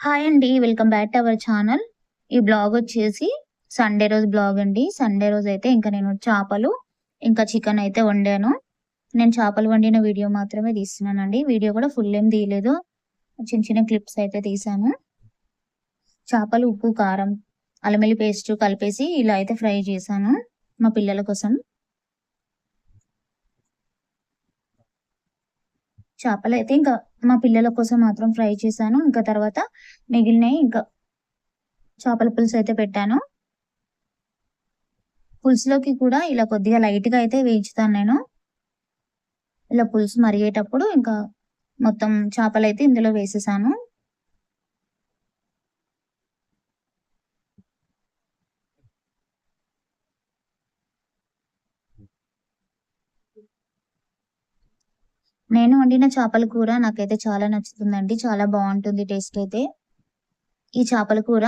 Hi అండి welcome back to our channel ఈ blog వచ్చేసి సండే రోజు బ్లాగ్ అండి. సండే రోజు అయితే ఇంకా నేను చేపలు ఇంకా చికెన్ అయితే వండాను. నేను చేపలు వండిన వీడియో మాత్రమే తీస్తున్నానండి. వీడియో కూడా ఫుల్ ఏం తీయలేదు. చిన్న చిన్న క్లిప్స్ అయితే తీసాను. చేపలు ఉప్పు కారం అల్లమెల్లి పేస్ట్ కలిపేసి ఇలా అయితే ఫ్రై చేశాను మా పిల్లల కోసం. చేపలు అయితే ఇంకా మా పిల్లల కోసం మాత్రం ఫ్రై చేశాను. ఇంకా తర్వాత మిగిలినవి ఇంకా చేపల పులుసు అయితే పెట్టాను. పులుసులోకి కూడా ఇలా కొద్దిగా లైట్గా అయితే వేయించుతాను నేను. ఇలా పులుసు మరిగేటప్పుడు ఇంకా మొత్తం చేపలు అయితే ఇందులో వేసేసాను. నేను వండిన చేపల కూర నాకైతే చాలా నచ్చుతుందండి. చాలా బాగుంటుంది టేస్ట్ అయితే. ఈ చేపల కూర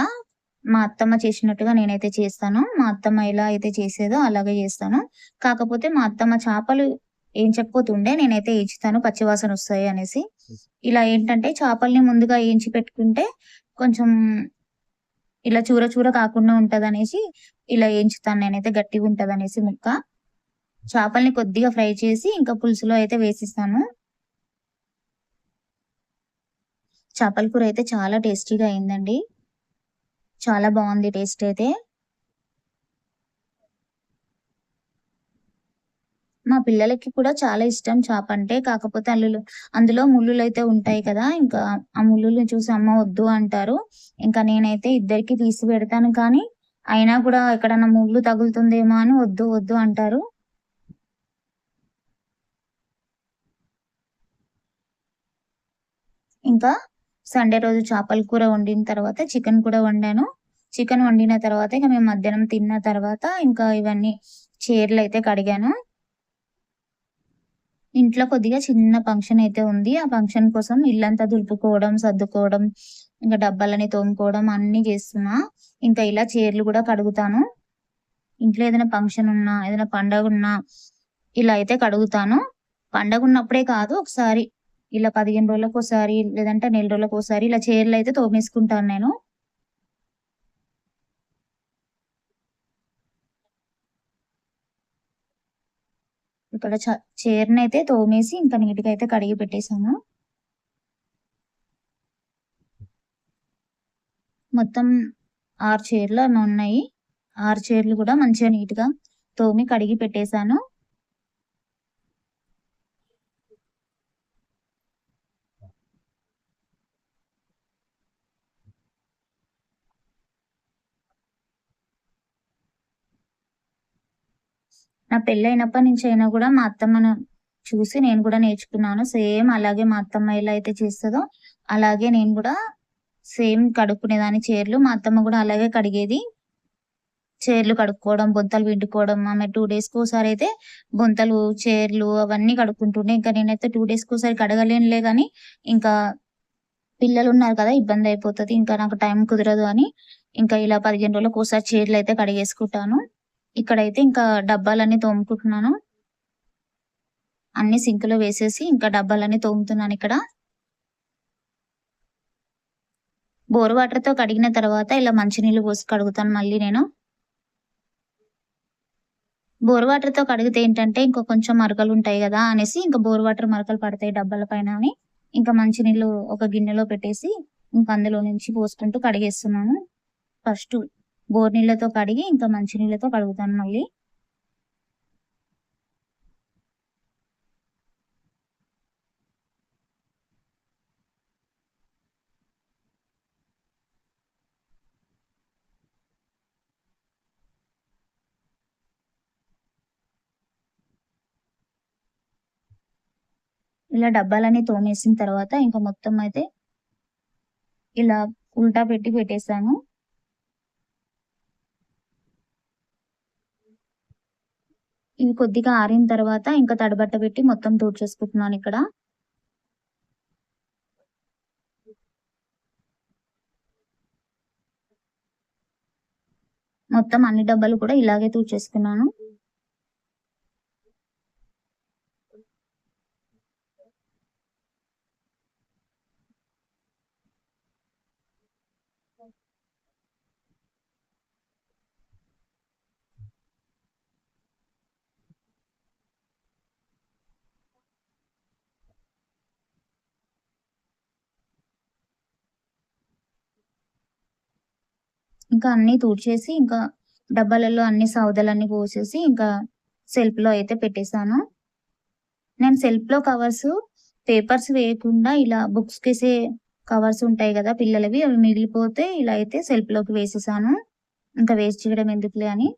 మా అత్తమ్మ చేసినట్టుగా నేనైతే చేస్తాను. మా అత్తమ్మ ఎలా అయితే చేసేదో అలాగే చేస్తాను. కాకపోతే మా అత్తమ్మ చేపలు ఏం చెప్పబోతుండే నేనైతే ఏంచుతాను. పచ్చివాసన వస్తాయి అనేసి. ఇలా ఏంటంటే చేపల్ని ముందుగా ఏంచి పెట్టుకుంటే కొంచెం ఇలా చూర చూర కాకుండా ఉంటది అనేసి ఇలా ఏంచుతాను. నేనైతే గట్టిగా ఉంటది అనేసి ముక్క. చేపల్ని కొద్దిగా ఫ్రై చేసి ఇంకా పులుసులో అయితే వేసిస్తాను. చేపల కూర అయితే చాలా టేస్టీగా అయిందండి. చాలా బాగుంది టేస్ట్ అయితే. మా పిల్లలకి కూడా చాలా ఇష్టం చేప అంటే. కాకపోతే అల్లులు అందులో ముళ్ళులు అయితే ఉంటాయి కదా. ఇంకా ఆ ముళ్ళులు చూసి అమ్మ వద్దు అంటారు. ఇంకా నేనైతే ఇద్దరికి తీసి పెడతాను కానీ అయినా కూడా ఎక్కడన్నా ముళ్ళు తగులుతుందేమో అని వద్దు వద్దు అంటారు. ఇంకా సండే రోజు చేపల కూర వండిన తర్వాత చికెన్ కూడా వండాను. చికెన్ వండిన తర్వాత ఇక మేము మధ్యాహ్నం తిన్న తర్వాత ఇంకా ఇవన్నీ చీరలు అయితే కడిగాను. ఇంట్లో కొద్దిగా చిన్న ఫంక్షన్ అయితే ఉంది. ఆ ఫంక్షన్ కోసం ఇల్లంతా దులుపుకోవడం సర్దుకోవడం ఇంకా డబ్బాలని తోముకోవడం అన్ని చేస్తున్నా. ఇంకా ఇలా చీరలు కూడా కడుగుతాను. ఇంట్లో ఏదైనా ఫంక్షన్ ఉన్నా ఏదైనా పండగ ఉన్నా ఇలా అయితే కడుగుతాను. పండగ ఉన్నప్పుడే కాదు ఒకసారి ఇలా పదిహేను రోజులకు ఒకసారి లేదంటే నెల రోజులకు ఒకసారి ఇలా చీరలు అయితే తోమేసుకుంటాను నేను. ఇక్కడ చీరని అయితే తోమేసి ఇంకా నీట్గా అయితే కడిగి పెట్టేశాను. మొత్తం ఆరు చీరలు ఉన్నాయి. ఆరు చీరలు కూడా మంచిగా నీట్గా తోమి కడిగి పెట్టేశాను. నా పెళ్ళైనప్పటి నుంచి అయినా కూడా మా అత్తమ్మను చూసి నేను కూడా నేర్చుకున్నాను. సేమ్ అలాగే మా అత్తమ్మ ఎలా అయితే చేస్తుందో అలాగే నేను కూడా సేమ్ కడుక్కునేదాన్ని. చీరలు మా అత్తమ్మ కూడా అలాగే కడిగేది. చీరలు కడుక్కోవడం బొంతలు విండుకోవడం ఆమె టూ డేస్కి ఒకసారి అయితే బొంతలు చీరలు అవన్నీ కడుక్కుంటుండే. ఇంకా నేనైతే టూ డేస్కి ఒకసారి కడగలేనులే కానీ ఇంకా పిల్లలు ఉన్నారు కదా ఇబ్బంది అయిపోతుంది. ఇంకా నాకు టైం కుదరదు అని ఇంకా ఇలా పదిహేను రోజులకు ఒకసారి చీరలు అయితే కడిగేసుకుంటాను. ఇక్కడైతే ఇంకా డబ్బాలన్నీ తోముకుంటున్నాను. అన్ని సింక్లో వేసేసి ఇంకా డబ్బాలన్నీ తోముతున్నాను ఇక్కడ. బోర్ వాటర్తో కడిగిన తర్వాత ఇలా మంచినీళ్ళు పోసి కడుగుతాను మళ్ళీ నేను. బోర్ వాటర్తో కడిగితే ఏంటంటే ఇంకా కొంచెం మరకలు ఉంటాయి కదా అనేసి ఇంకా బోర్ వాటర్ మరకలు పడతాయి డబ్బాల పైన అని. ఇంకా మంచినీళ్ళు ఒక గిన్నెలో పెట్టేసి ఇంకా అందులో నుంచి పోసుకుంటూ కడిగేస్తున్నాను. ఫస్ట్ నీళ్ళతో కడిగి ఇంకా మంచి నీళ్ళతో కడుగుతాను మళ్ళీ. ఇలా డబ్బాలన్నీ తోమేసిన తర్వాత ఇంకా మొత్తం అయితే ఇలా ఉల్టా పెట్టి పెట్టేసాను. ఇవి కొద్దిగా ఆరిన తర్వాత ఇంకా తడబట్ట పెట్టి మొత్తం చేసుకుంటున్నాను ఇక్కడ. మొత్తం అన్ని డబ్బాలు కూడా ఇలాగే తూచేసుకున్నాను ఇంకా అన్ని తుడిచేసి ఇంకా డబ్బాలలో అన్ని సౌదలన్నీ పోసేసి ఇంకా సెల్ఫ్లో అయితే పెట్టేసాను. నేను సెల్ఫ్లో కవర్స్ పేపర్స్ వేయకుండా ఇలా బుక్స్ కేసే కవర్స్ ఉంటాయి కదా పిల్లలవి అవి మిగిలిపోతే ఇలా అయితే సెల్ఫ్లోకి వేసేసాను. ఇంకా వేస్ట్ చేయడం ఎందుకులే అని.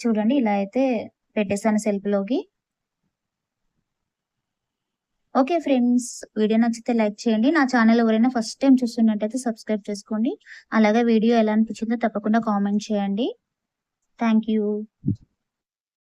చూడండి ఇలా అయితే పెట్టేసాను సెల్ఫ్‌లోకి. Okay friends. వీడియో నచ్చితే లైక్ చేయండి. నా ఛానల్ ఎవరైనా ఫస్ట్ టైం చూస్తున్నట్టయితే సబ్స్క్రైబ్ చేసుకోండి. అలాగే వీడియో ఎలా అనిపించిందో తప్పకుండా కామెంట్ చేయండి. Thank you.